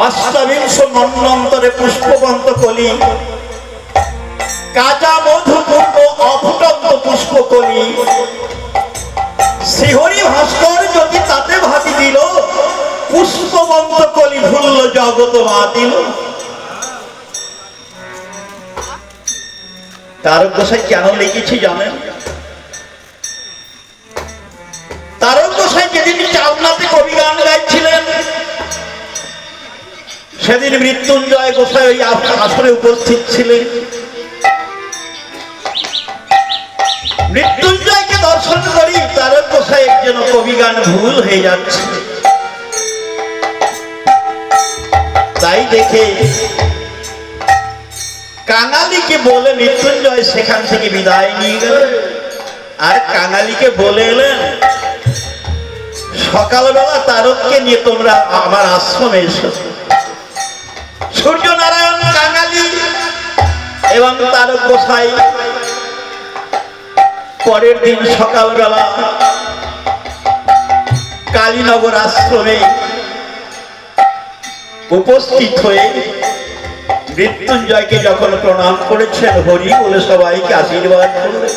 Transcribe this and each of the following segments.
অষ্টাবিংশ মন্বন্তরে পুষ্পবন্ত কলি। কাজা মধুপূর্ণ অফুটন্ত পুষ্পকলি। শ্রীহরি ভাস্কর যদি তাতে ভাবি দিল, পুষ্পবন্ত কলি ভুলল জগত মা দিল তার গোসাই কেন লিখেছি জানেন? সেদিন মৃত্যুঞ্জয় গোসাই ওই আস- আসরে উপস্থিত ছিলেন। মৃত্যুঞ্জয়কে দর্শন করি, তারক গোসাই যেন কবি গান ভুল হয়ে যাচ্ছে। তাই দেখে কাঙালিকে বলে মৃত্যুঞ্জয় সেখান থেকে বিদায় নিয়ে গেলেন আর কাঙালিকে বলে এলেন, সকালবেলা তারককে নিয়ে তোমরা আমার আশ্রমে এসো। সূর্য নারায়ণ কাঙালি এবং তারক গোসাই পরের দিন সকালবেলা কালীনগর আশ্রমে উপস্থিত হয়ে মৃত্যুঞ্জয়কে যখন প্রণাম করেছেন, হরি বলে সবাইকে আশীর্বাদ করলেন।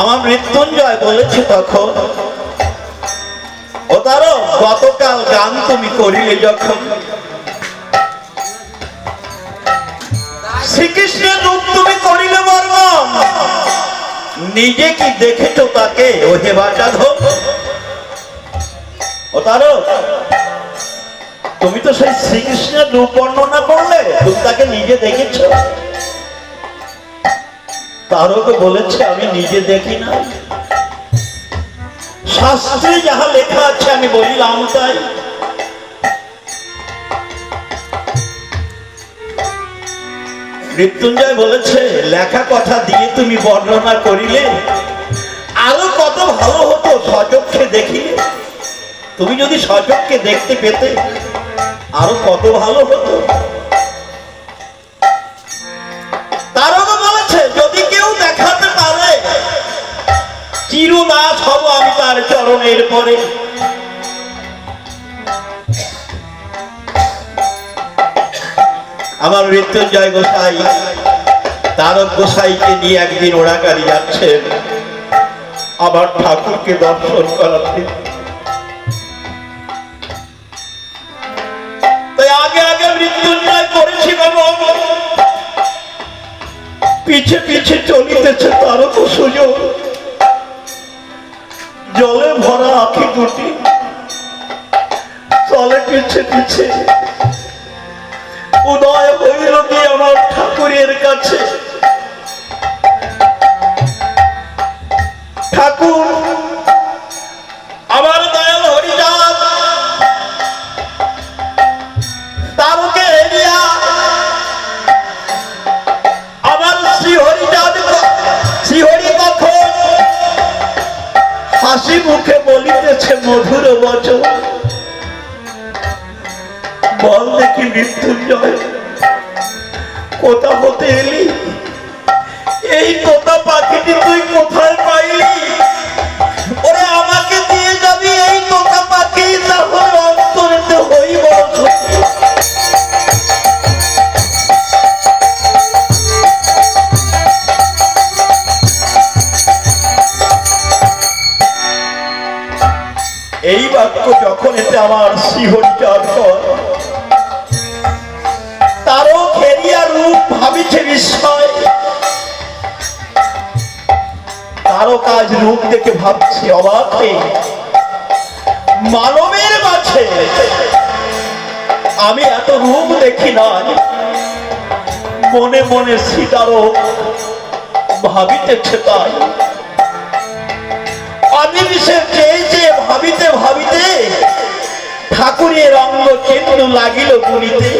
আমার মৃত্যুঞ্জয় বলেছে তখন, ও তারও গতকাল গান তুমি করিলে যখন। শ্রীকৃষ্ণের রূপ তুমি করিলে বর্ণন নিজে কি দেখেছ তাকে? ও হে বাজাধর ও তারও তুমি তো সেই শ্রীকৃষ্ণের রূপ বর্ণনা করলে, তুমি তাকে নিজে দেখেছ তারকে বলেছে, আমি নিজে দেখি না। শাস্ত্রে যাহা লেখা আছে, আমি বলিলাম তাই। মৃত্যুঞ্জয় বলেছে, লেখা কথা দিয়ে তুমি বর্ণনা করিলে, আরও কত ভালো হতো সচক্ষে দেখিলে। তুমি যদি সচক্ষে দেখতে পেতে, আরও কত ভালো হতো। আমি তার চরণের পরে। আমার মৃত্যুঞ্জয় গোসাই, তারক গোসাইকে নিয়ে একদিন ওড়াকারি যাচ্ছেন। আবার ঠাকুরকে দর্শন করাতে। তাই আগে আগে মৃত্যুঞ্জয় করেছি পিছে পিছে চলিতেছে তারও তো সুযোগ। জলে ভরা আখি দুটি চলে পিছে পিছে। উদয় হইল কি আমার ঠাকুরের কাছে? ঠাকুর বলিতেছে মধুর বচন। বল দেখি মৃত্যুঞ্জয়, কোথা হতে এলি? এই তোতা পাখিটি তুই কোথায় পাইলি? ওরা আমাকে এই বাক্য যখন এতে আমার শিহরিচার কর তারও খেরিয়া রূপ ভাবিছে বিস্ময়। তারও কাজ রূপ দেখে ভাবছে অবাক। মানবের মাঝে আমি এত রূপ দেখি নাই। মনে মনে সীতারও ভাবিতেছে তাই। ঠাকুরের অঙ্গ কেন্দ্র লাগিল গুলিতে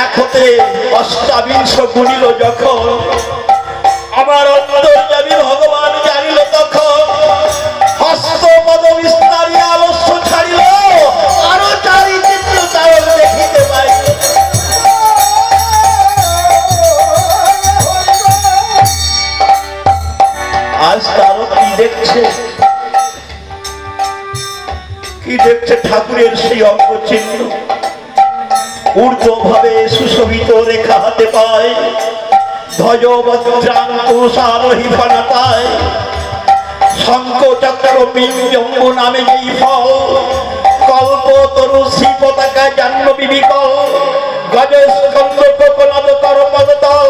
এক হতে অষ্টাবিংশ গুলিল যখন। আমার অন্তর ভগবান জানিল তখন। হস্ত পদ বিস্তারি আলস্য ছাড়িল। আরও চারিচিত্র তারণ দেখিতে পাই। আজ তারও কি দেখছে? কি দেখছে ঠাকুরের সেই অঙ্গ চিহ্ন ঊর্ধ্ব ভাবে সুশোভিত রেখা হাতে পায়। ধ্বজ বজ্রাং ফল কল্প তরু শ্রী পতাকা জাহ্নবী বিকল গজ স্কন্দ কোকনাদ করপদতল নখ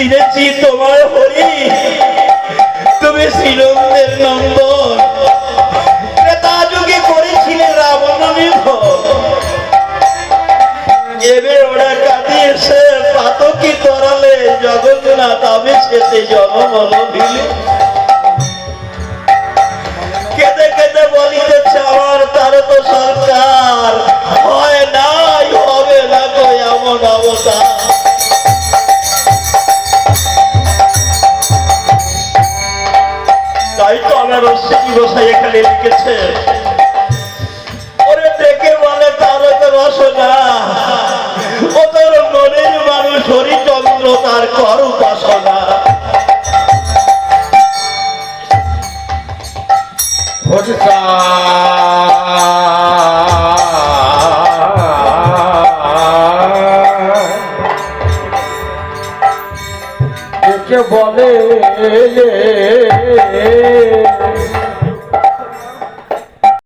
চিনেছি তোমার হরি। তুমি শ্রীরঙ্গের নন্দন ত্রেতা যুগে করেছিলে রাবণ নির্ভর এবার ওরা তরালে জগন্নাথ আমি সেতে জনমল দিলে কেঁদে কেঁদে বলিতেছে আমার তার তো সরকার তাই সেই গোসাই এখানে লিখেছে ওরে দেখে বলে তারক রসনা